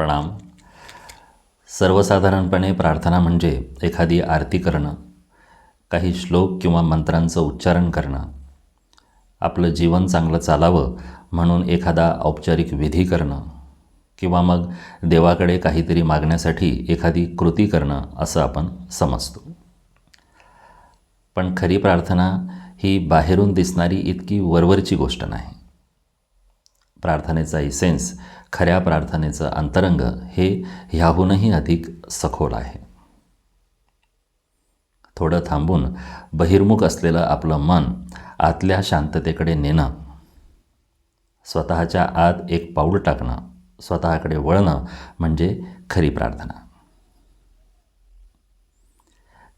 प्रणाम. सर्वसाधारणपणे प्रार्थना म्हणजे एखादी आरती करणं काही श्लोक किंवा मंत्रांचं उच्चारण करणं आपलं जीवन चांगलं चालावं म्हणून एखादा औपचारिक विधी करणं किंवा मग देवाकडे काहीतरी मागण्यासाठी एखादी कृती करणं असं आपण समजतो. पण खरी प्रार्थना ही बाहेरून दिसणारी इतकी वरवरची गोष्ट नाही. प्रार्थनेचा इसेन्स खऱ्या प्रार्थनेचं अंतरंग हे ह्याहूनही अधिक सखोल आहे. थोडं थांबून बहिर्मुख असलेलं आपलं मन आतल्या शांततेकडे नेणं स्वतःच्या आत एक पाऊल टाकणं स्वतःकडे वळणं म्हणजे खरी प्रार्थना.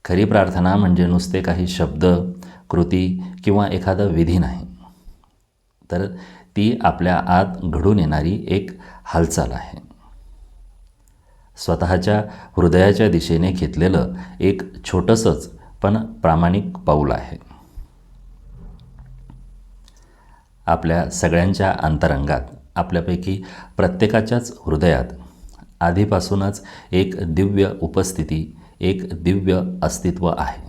खरी प्रार्थना म्हणजे नुसते काही शब्द कृती किंवा एखादा विधी नाही. तर ती आपल्या आत घडून येणारी एक हालचाल आहे. स्वतःच्या हृदयाच्या दिशेने घेतलेलं एक छोटंसंच पण प्रामाणिक पाऊल आहे. आपल्या सगळ्यांच्या अंतरंगात आपल्यापैकी प्रत्येकाच्याच हृदयात आधीपासूनच एक दिव्य उपस्थिती एक दिव्य अस्तित्व आहे.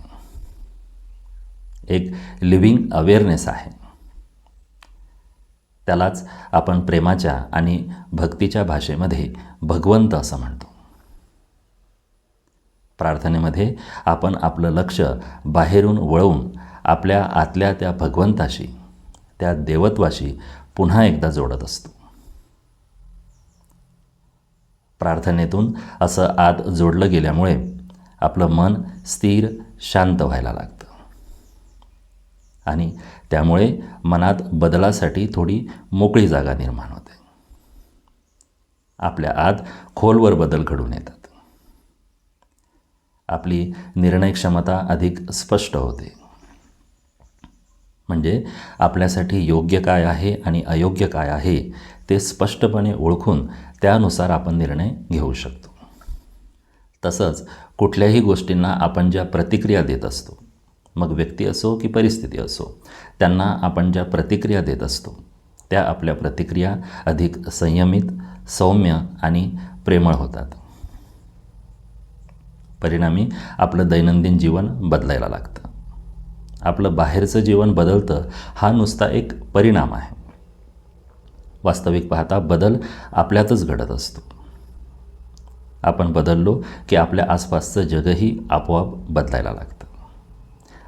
एक लिव्हिंग अवेअरनेस आहे. त्यालाच आपण प्रेमाच्या आणि भक्तीच्या भाषेमध्ये भगवंत असं म्हणतो. प्रार्थनेमध्ये आपण आपलं लक्ष बाहेरून वळवून आपल्या आतल्या त्या भगवंताशी त्या देवत्वाशी पुन्हा एकदा जोडत असतो. प्रार्थनेतून असं आत जोडलं गेल्यामुळे आपलं मन स्थिर शांत व्हायला लागतं. आणि त्यामुळे मनात बदलासाठी थोडी मोकळी जागा निर्माण होते. आपल्या आत खोलवर बदल घडून येतात. आपली निर्णय क्षमता अधिक स्पष्ट होते. म्हणजे आपल्यासाठी योग्य काय आहे आणि अयोग्य काय आहे ते स्पष्टपणे ओळखून त्यानुसार आपण निर्णय घेऊ शकतो. तसंच कुठल्याही गोष्टींना आपण ज्या प्रतिक्रिया देत असतो मग व्यक्ती असो की परिस्थिती असो त्यांना आपण ज्या प्रतिक्रिया देत असतो त्या आपल्या प्रतिक्रिया अधिक संयमित सौम्य आणि प्रेमळ होतात. परिणामी आपलं दैनंदिन जीवन बदलायला लागतं. आपलं बाहेरचं जीवन बदलतं हा नुसता एक परिणाम आहे. वास्तविक पाहता बदल आपल्यातच घडत असतो. आपण बदललो की आपल्या आसपासचं जगही आपोआप बदलायला लागतं.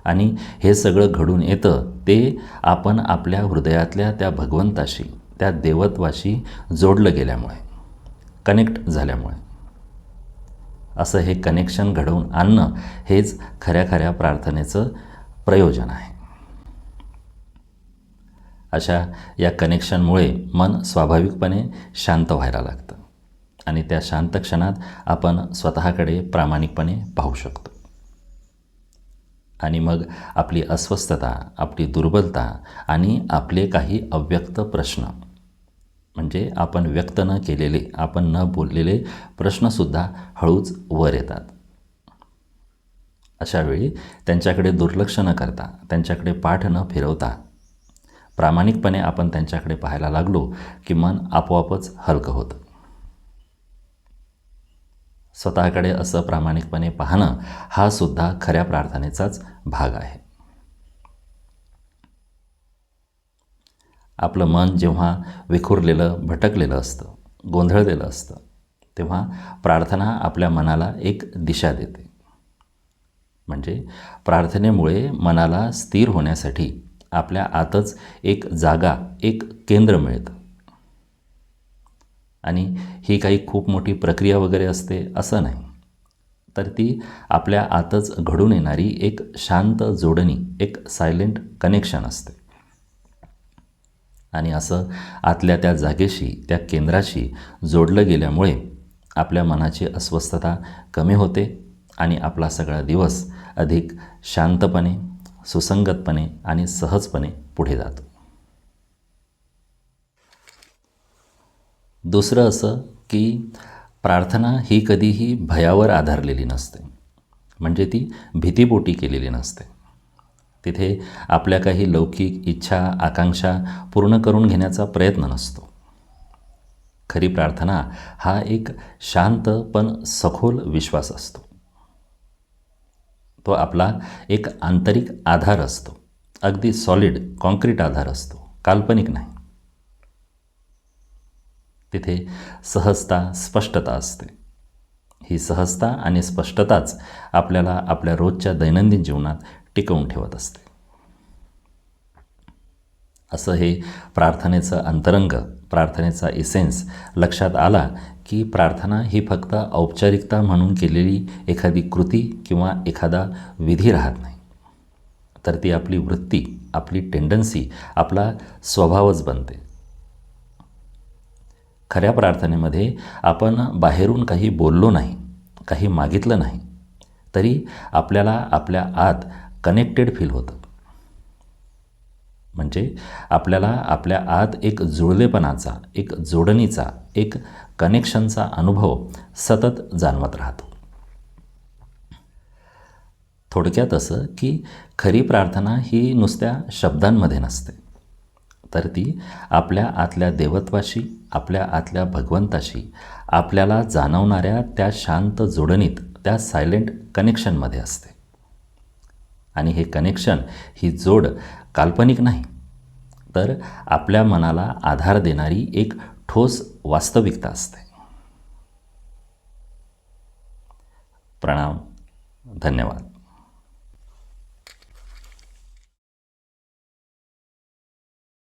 आणि हे सगळं घडून येतं ते आपण आपल्या हृदयातल्या त्या भगवंताशी त्या देवत्वाशी जोडलं गेल्यामुळे कनेक्ट झाल्यामुळे. असं हे कनेक्शन घडवून आणणं हेच खऱ्या खऱ्या प्रार्थनेचं प्रयोजन आहे. अशा या कनेक्शनमुळे मन स्वाभाविकपणे शांत व्हायला लागतं आणि त्या शांत क्षणात आपण स्वतःकडे प्रामाणिकपणे पाहू शकतो. आणि मग आपली अस्वस्थता आपली दुर्बलता आणि आपले काही अव्यक्त प्रश्न. म्हणजे आपण व्यक्त न केलेले आपण न बोललेले प्रश्नसुद्धा हळूच वर येतात. अशावेळी त्यांच्याकडे दुर्लक्ष न करता त्यांच्याकडे पाठ न फिरवता प्रामाणिकपणे आपण त्यांच्याकडे पाहायला लागलो की मन आपोआपच हलकं होतं. स्वतःकडे असं प्रामाणिकपणे पाहणं हा सुद्धा खऱ्या प्रार्थनेचाच भाग आहे. आपलं मन जेव्हा विखुरलेलं भटकलेलं असतं गोंधळलेलं असतं तेव्हा प्रार्थना आपल्या मनाला एक दिशा देते. म्हणजे प्रार्थनेमुळे मनाला स्थिर होण्यासाठी आपल्या आतच एक जागा एक केंद्र मिळतं. आणि ही काही खूप मोठी प्रक्रिया वगैरे असते असं नाही. तर ती आपल्या आतच घडून येणारी एक शांत जोडणी एक सायलेंट कनेक्शन असते. आणि असं आतल्या त्या जागेशी त्या केंद्राशी जोडलं गेल्यामुळे आपल्या मनाची अस्वस्थता कमी होते आणि आपला सगळा दिवस अधिक शांतपणे सुसंगतपणे आणि सहजपणे पुढे जातो. दुसरं असं की प्रार्थना ही कधीही भयावर आधारलेली नसते. म्हणजे ती भीतीपोटी केलेली नसते. तिथे आपल्या काही लौकिक इच्छा आकांक्षा पूर्ण करून घेण्याचा प्रयत्न नसतो. खरी प्रार्थना हा एक शांत पण सखोल विश्वास असतो. तो आपला एक आंतरिक आधार असतो. अगदी सॉलिड कॉन्क्रीट आधार असतो. काल्पनिक नाही. तिथे सहजता स्पष्टता असते. ही सहजता आणि स्पष्टताच आपल्याला आपल्या रोजच्या दैनंदिन जीवनात टिकवून ठेवत असते. असं हे प्रार्थनेचं अंतरंग प्रार्थनेचा इसेन्स लक्षात आला की प्रार्थना ही फक्त औपचारिकता म्हणून केलेली एखादी कृती किंवा एखादा विधी राहत नाही. तर ती आपली वृत्ती आपली टेंडन्सी आपला स्वभावच बनते. खऱ्या प्रार्थनेमध्ये आपण बाहेरून काही बोललो नाही काही मागितलं नाही तरी आपल्याला आपल्या आत कनेक्टेड फील होतं. म्हणजे आपल्याला आपल्या आत एक जुळलेपणाचा एक जोडणीचा एक कनेक्शनचा अनुभव सतत जाणवत राहतो. थोडक्यात असं की खरी प्रार्थना ही नुसत्या शब्दांमध्ये नसते. तर ती आपल्या आतल्या देवत्वाशी आपल्या आतल्या भगवंताशी आपल्याला जाणवणाऱ्या त्या शांत जोडणीत त्या सायलेंट कनेक्शनमध्ये असते. आणि हे कनेक्शन ही जोड काल्पनिक नाही तर आपल्या मनाला आधार देणारी एक ठोस वास्तविकता असते. प्रणाम. धन्यवाद.